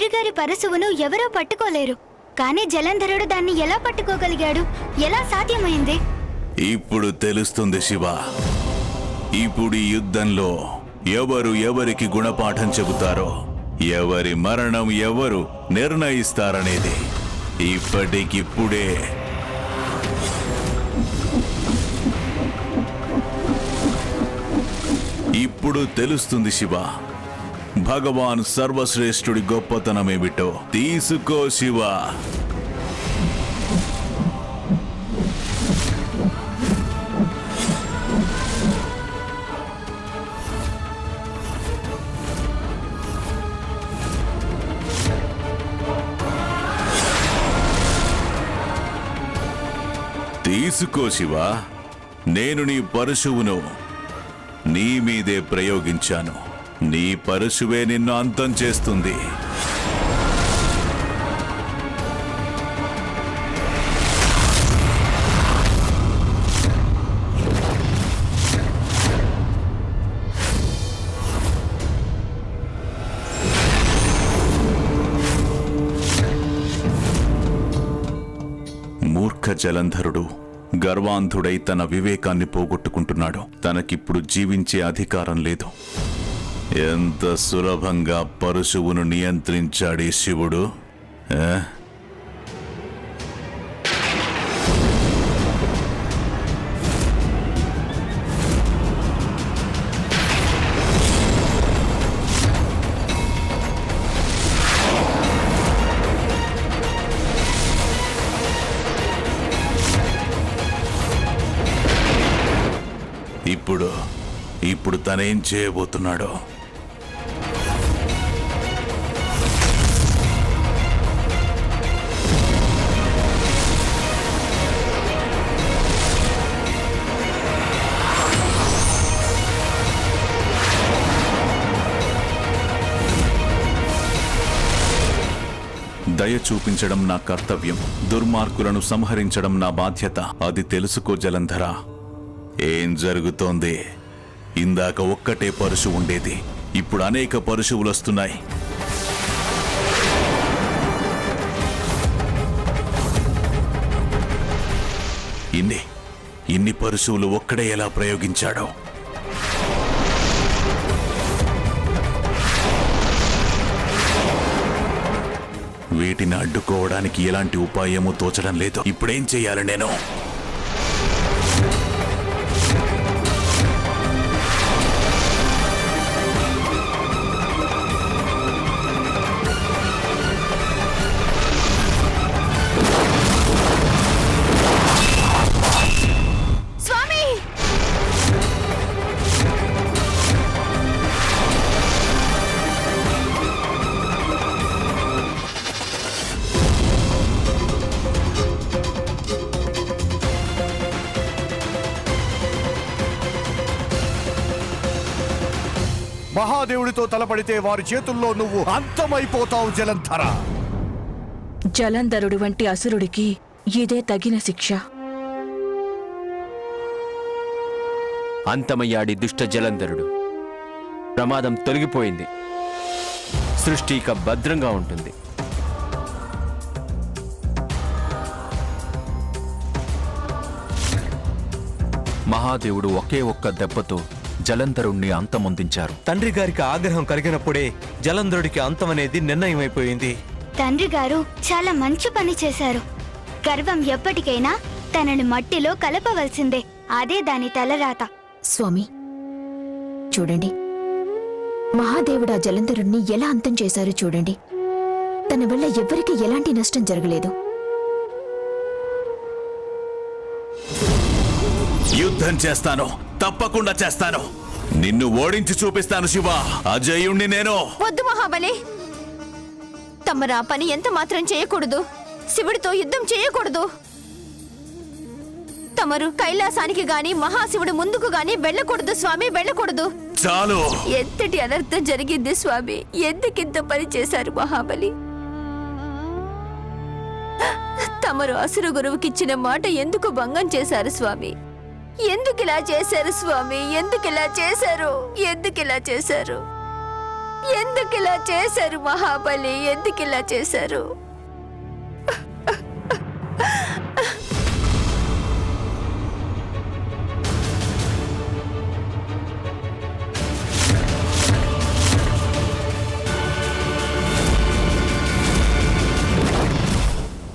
తండ్రి గారి పరశువును ఎవరూ పట్టుకోలేరు. కానీ జలంధరుడు దాన్ని ఎలా పట్టుకోగలిగాడు? ఎలా సాధ్యమైంది? ఇప్పుడు తెలుస్తుంది శివ. ఇప్పుడు ఈ యుద్ధంలో ఎవరు ఎవరికి గుణపాఠం చెబుతారో ఎవరి మరణం ఎవరు నిర్ణయిస్తారనేది ఇప్పటికిప్పుడే. ఇప్పుడు తెలుస్తుంది శివ. భగవాన్ సర్వశ్రేష్ఠుడి గొప్పతనమేమిటో తీసుకో శివ. తీసుకో శివ. నేను నీ పరశువును నీ మీదే ప్రయోగించాను. నీ పరశువే నిన్ను అంతం చేస్తుంది. మూర్ఖ జలంధరుడు గర్వాంధుడై తన వివేకాన్ని పోగొట్టుకుంటున్నాడు. తనకిప్పుడు జీవించే అధికారం లేదు. ఎంత సులభంగా పరశువును నియంత్రించాడు ఈ శివుడు ఇప్పుడు ఇప్పుడు తనేం చేయబోతున్నాడో? దయ చూపించడం నా కర్తవ్యం. దుర్మార్గులను సంహరించడం నా బాధ్యత. అది తెలుసుకో జలంధరా. ఏం జరుగుతోంది? ఇందాక ఒక్కటే పరుశు ఉండేది. ఇప్పుడు అనేక పరుశువులు వస్తున్నాయి. ఇన్ని ఇన్ని పరుశువులు ఒక్కడే ఎలా ప్రయోగించాడో? వీటిని అడ్డుకోవడానికి ఎలాంటి ఉపాయమూ తోచడం లేదు. ఇప్పుడేం చెయ్యాలి నేను? మహాదేవుడితో తలపడితే వారి చేతుల్లో నువ్వు అంతమైపోతావు జలంధర. జలంధరుడు వంటి అసురుడికి ఇదే తగిన శిక్ష. అంతమయ్యాడి దుష్ట జలంధరుడు. ప్రమాదం తొలగిపోయింది. సృష్టి ఇక భద్రంగా ఉంటుంది. మహాదేవుడు ఒకే ఒక్క దెబ్బతో జలంధరుణ్ణి అంతమొందించారు. తండ్రి గారికి ఆగ్రహం కలిగినప్పుడే జలంధరుడికి అంతం అనేది నిర్ణయమైపోయింది. తండ్రి గారు చాలా మంచి పని చేశారు. గర్వం ఎప్పటికైనా తనని మట్టిలో కలపవలసిందే. అదే దాని తలరాత. స్వామి చూడండి. మహాదేవుడు ఆ జలంధరుణ్ణి ఎలా అంతం చేశారో చూడండి. తన వల్ల ఎవ్వరికీ ఎలాంటి నష్టం జరగలేదు. యుద్ధం చేస్తాను. తప్పకుండా చేస్తాను. నిన్ను ఓడించి చూపిస్తాను శివ. అజయుణ్ణి నేను. వద్దు మహాబలి. తమరు పని ఎంత మాత్రం చేయకూడదు. శివుడితో యుద్ధం చేయకూడదు. తమరు కైలాసానికి గాని మహాశివుడు ముందుకు గాని వెళ్ళకూడదు స్వామి వెళ్ళకూడదు. చాలు. ఎంతటి అనర్థం జరిగింది స్వామి. ఎందుకింత పని చేశారు మహాబలి? తమరు అసురు గురువుకిచ్చిన మాట ఎందుకు భంగం చేశారు స్వామి? ఎందుకు ఇలా చేశారు స్వామి? ఎందుకు ఇలా చేశారు? ఎందుకు ఇలా చేశారు? ఎందుకు ఇలా చేశారు మహాబలి? ఎందుకు ఇలా చేశారు?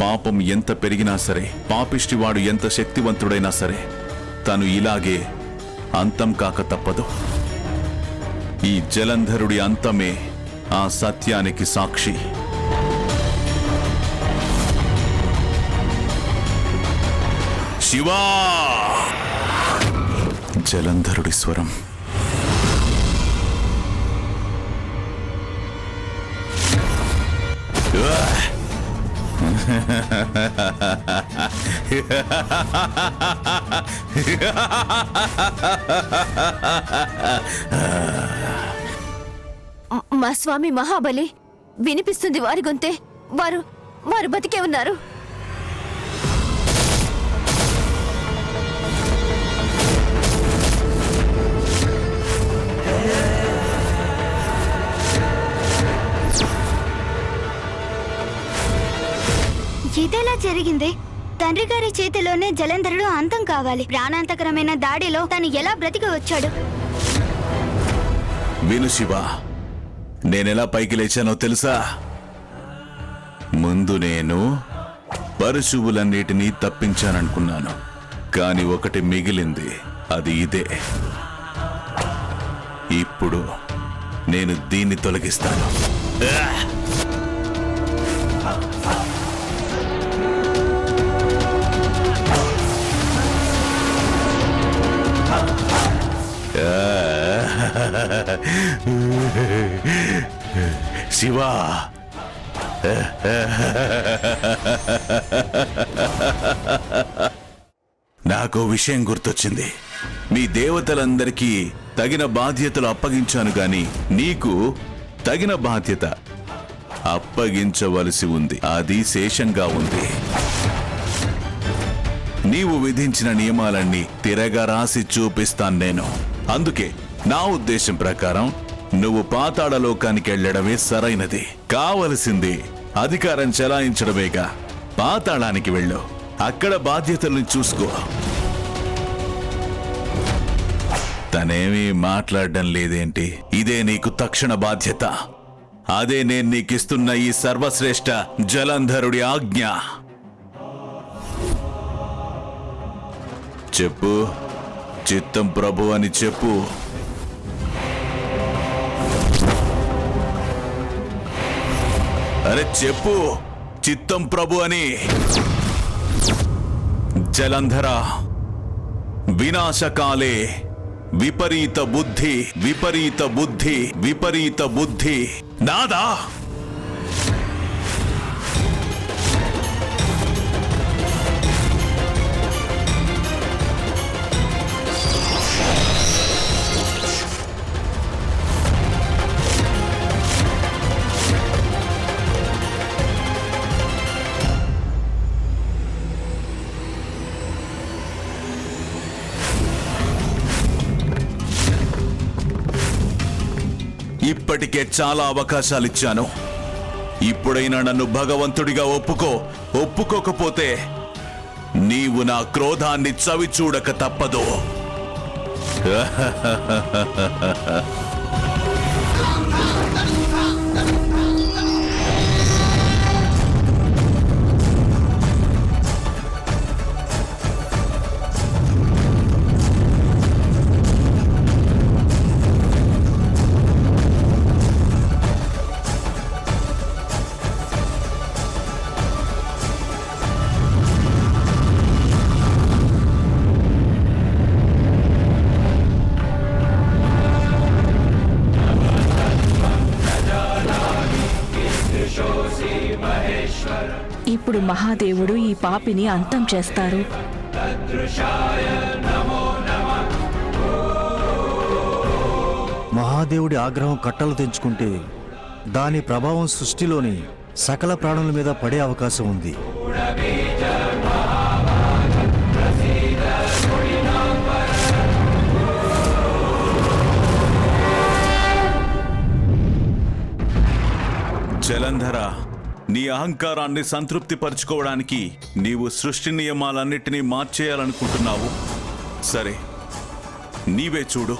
పాపం ఎంత పెరిగినా సరే పాపిష్టివాడు ఎంత శక్తివంతుడైనా సరే తను ఇలాగే అంతం కాక తప్పదు. ఈ జలంధరుడి అంతమే ఆ సత్యానికి సాక్షి. శివా! జలంధరుడి స్వరం. Ugh! మా స్వామి మహాబలి వినిపిస్తుంది వారి గొంతే. వారు వారు బతికే ఉన్నారు. ఇదెలా జరిగింది. తండ్రి గారి చేతిలోనే జలంధరుడు అంతం కావాలి. ప్రాణాంతకరమైన దాడిలో తను ఎలా బ్రతికి వచ్చాడు? విను శివ నేనెలా పైకి లేచానో తెలుసా? ముందు నేను పరుశువులన్నిటినీ తప్పించాననుకున్నాను. కాని ఒకటి మిగిలింది. అది ఇదే. ఇప్పుడు నేను దీన్ని తొలగిస్తాను. శివా. నాకు విషయం గుర్తొచ్చింది. మీ దేవతలందరికీ తగిన బాధ్యతలు అప్పగించాను గాని నీకు తగిన బాధ్యత అప్పగించవలసి ఉంది. అది శేషంగా ఉంది. నీవు విధించిన నియమాలన్నీ తిరగరాసి చూపిస్తాను నేను. అందుకే నా ఉద్దేశం ప్రకారం నువ్వు పాతాళలోకానికి వెళ్ళడమే సరైనది. కావలసింది అధికారం చెలాయించడమేగా. పాతాళానికి వెళ్ళు. అక్కడ బాధ్యతల్ని చూసుకో. తనేమీ మాట్లాడడం లేదేంటి? ఇదే నీకు తక్షణ బాధ్యత. అదే నేను నీకిస్తున్న ఈ సర్వశ్రేష్ఠ జలంధరుడి ఆజ్ఞ. చెప్పు. చిత్తం ప్రభు అని చెప్పు. అరే చెప్పు చిత్తం ప్రభు అని. జలంధర వినాశకాలే విపరీత బుద్ధి విపరీత బుద్ధి విపరీత బుద్ధి. నాదా! ఇప్పటికే చాలా అవకాశాలు ఇచ్చాను ఇప్పుడైనా నన్ను భగవంతుడిగా ఒప్పుకో ఒప్పుకోకపోతే నీవు నా క్రోధాన్ని చవి చూడక తప్పదు. ఇప్పుడు మహాదేవుడు ఈ పాపిని అంతం చేస్తారు? మహాదేవుడి ఆగ్రహం కట్టలు తెంచుకుంటే దాని ప్రభావం సృష్టిలోని సకల ప్రాణుల మీద పడే అవకాశం ఉంది. జలంధర నీ అహంకారాన్ని సంతృప్తి పరుచుకోవడానికి నీవు సృష్టి నియమాలన్నిటినీ మార్చేయాలనుకుంటున్నావు. సరే నీవే చూడు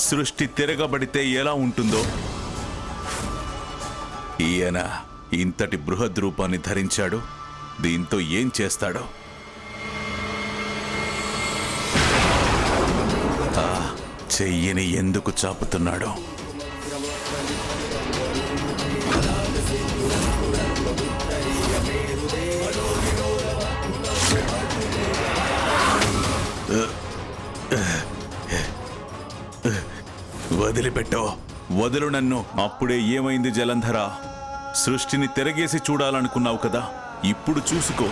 సృష్టి తిరగబడితే ఎలా ఉంటుందో. ఈయన ఇంతటి బృహద్ రూపాన్ని ధరించాడు దీంతో ఏం చేస్తాడో. చెయ్యని ఎందుకు చాపుతున్నాడో. వదిలిపెట్టో. వదులు నన్ను. అప్పుడే ఏమైంది జలంధర? సృష్టిని తిరగేసి చూడాలనుకున్నావు కదా. ఇప్పుడు చూసుకో.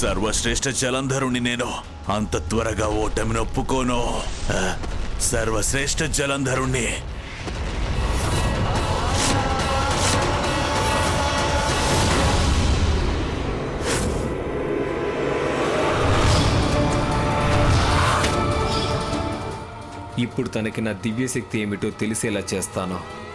సర్వశ్రేష్ఠ జలంధరుని నేను. అంత త్వరగా ఓటమిని ఒప్పుకోను. సర్వశ్రేష్ఠ జలంధరుణ్ణి ఇప్పుడు తనకి నా దివ్యశక్తి ఏమిటో తెలిసేలా చేస్తాను.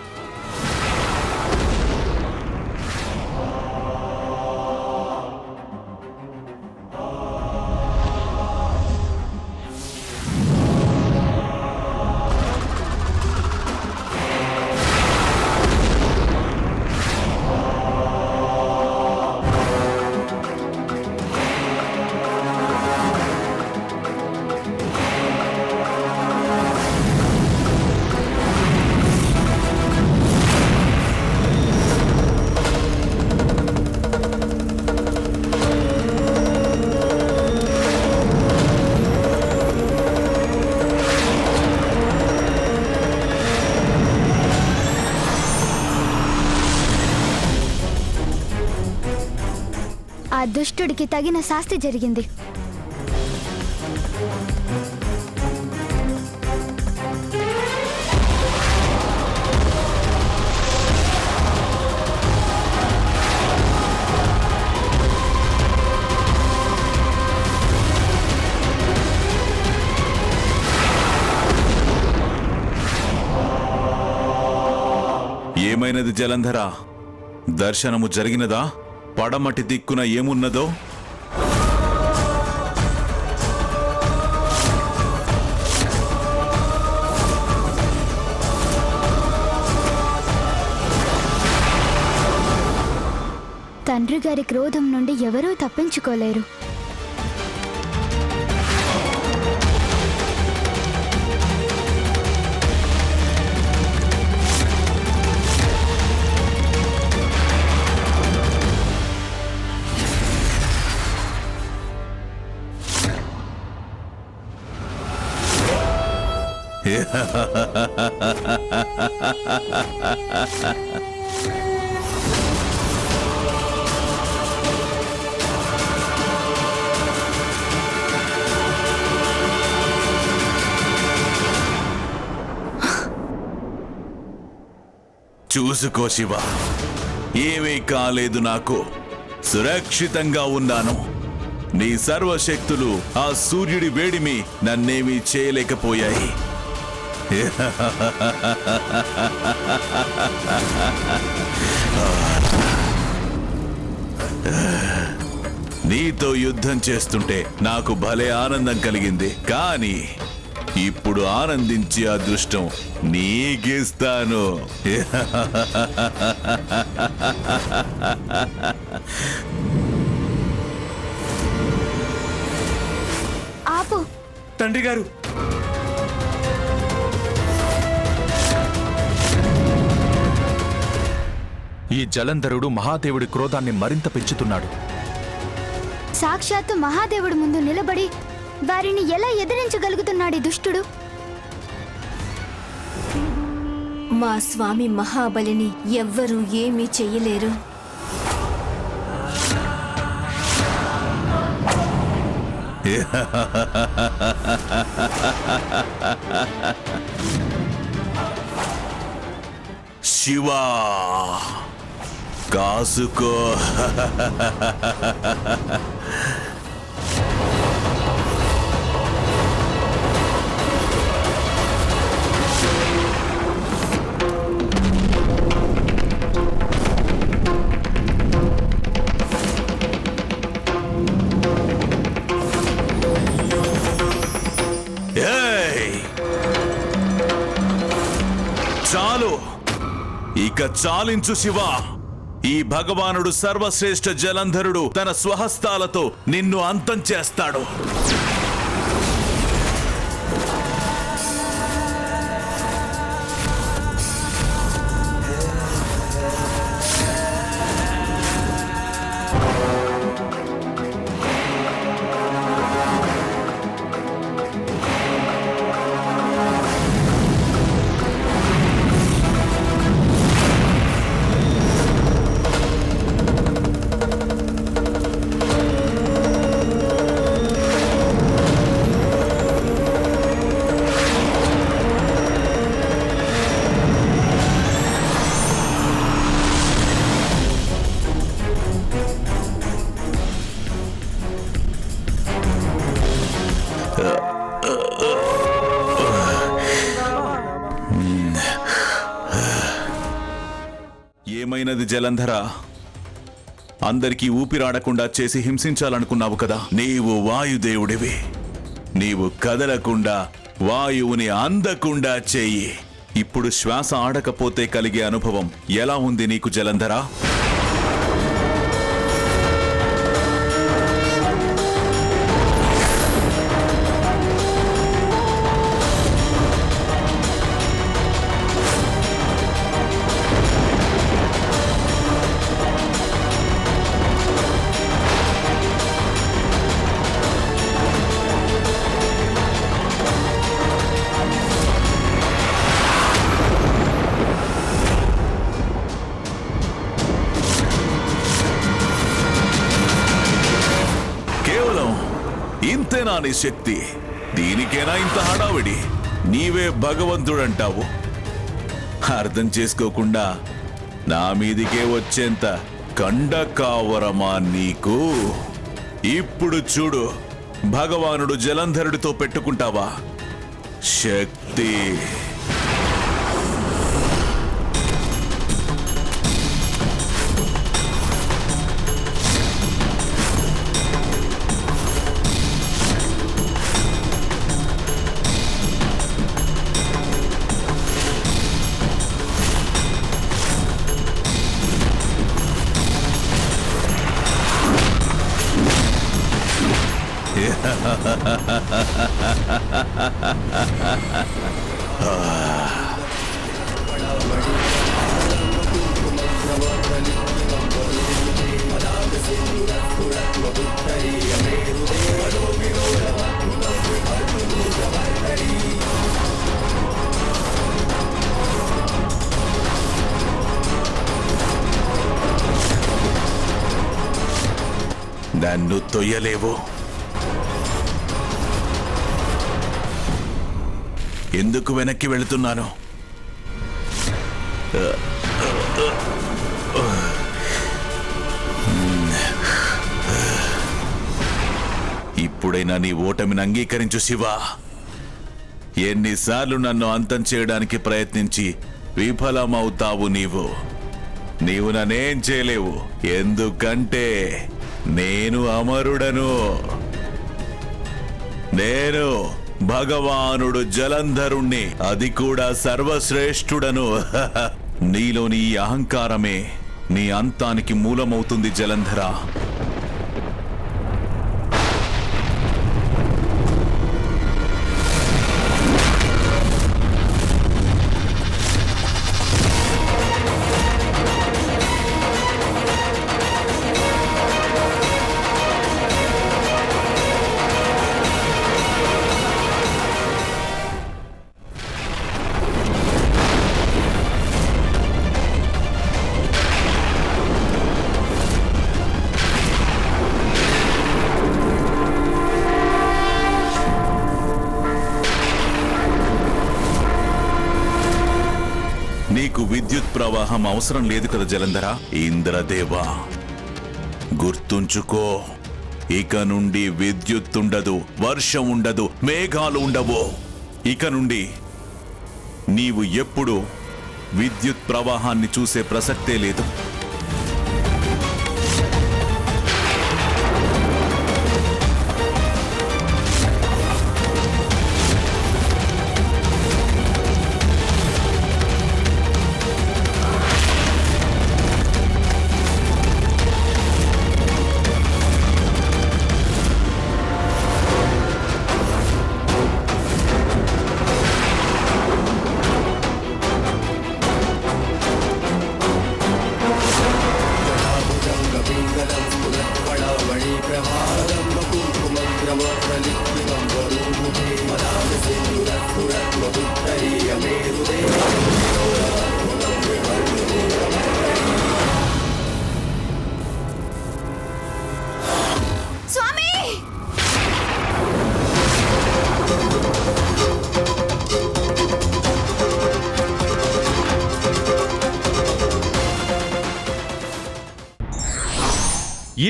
దుష్టుడికి తగిన శాస్తి జరిగింది. ఏమైనది జలంధర? దర్శనము జరిగినదా? పడమటి దిక్కున ఏమున్నదో? తండ్రి గారి క్రోధం నుండి ఎవరూ తప్పించుకోలేరు. చూసుకో శివ. ఏమీ కాలేదు నాకు. సురక్షితంగా ఉన్నాను. నీ సర్వశక్తులు ఆ సూర్యుడి వేడిమి నన్నేమీ చేయలేకపోయాయి. నీతో యుద్ధం చేస్తుంటే నాకు భలే ఆనందం కలిగింది. కానీ ఇప్పుడు ఆనందించే అదృష్టం నీకిస్తాను. ఆపు. తండ్రి గారు ఈ జలంధరుడు మహాదేవుడి క్రోధాన్ని మరింత పెంచుతున్నాడు. సాక్షాత్తు మహాదేవుడి ముందు నిలబడి వారిని ఎలా ఎదిరించగలుగుతున్నాడు ఈ దుష్టుడు? మా స్వామి మహాబలిని ఎవ్వరూ ఏమీ చెయ్యలేరు. శివా! కాసుకో ఏయ్! చాలు. ఇక చాలించు శివ. ఈ భగవానుడు సర్వశ్రేష్ఠ జలంధరుడు తన స్వహస్తాలతో నిన్ను అంతం చేస్తాడు. జలంధర అందరికీ ఊపిరాడకుండా చేసి హింసించాలనుకున్నావు కదా. నీవు వాయుదేవుడివి. నీవు కదలకుండా వాయువుని అందకుండా చేయి. ఇప్పుడు శ్వాస ఆడకపోతే కలిగే అనుభవం ఎలా ఉంది నీకు జలంధరా? ఇంతేనా శక్తి. దీనికేనా ఇంత హడావిడి? నీవే భగవంతుడంటావు. అర్థం చేసుకోకుండా నా మీదికే వచ్చేంత కండ కావరమా నీకు? ఇప్పుడు చూడు భగవానుడు జలంధరుడితో పెట్టుకుంటావా? శక్తి. నన్ను తొయ్యలేవు. ఎందుకు వెనక్కి వెళుతున్నాను? ఇప్పుడైనా నీ ఓటమిని అంగీకరించు శివా. ఎన్నిసార్లు నన్ను అంతం చేయడానికి ప్రయత్నించి విఫలమవుతావు నీవు. నీవు నన్నేం చేయలేవు. ఎందుకంటే నేను అమరుడను. నేను భగవానుడు జలంధరుణ్ణి. అది కూడా సర్వశ్రేష్ఠుడను. నీలోని అహంకారమే నీ అంతానికి మూలమవుతుంది జలంధరా. వివాహం అవసరం లేదు కదా జలంధర? ఇంద్రదేవా గుర్తుంచుకో ఇక నుండి విద్యుత్ ఉండదు వర్షం ఉండదు మేఘాలు ఉండవు. ఇక నుండి నీవు ఎప్పుడు విద్యుత్ ప్రవాహాన్ని చూసే ప్రసక్తే లేదు.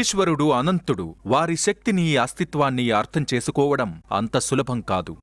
ఈశ్వరుడు అనంతుడు. వారి శక్తిని అస్తిత్వాన్ని అర్థం చేసుకోవడం అంత సులభం కాదు.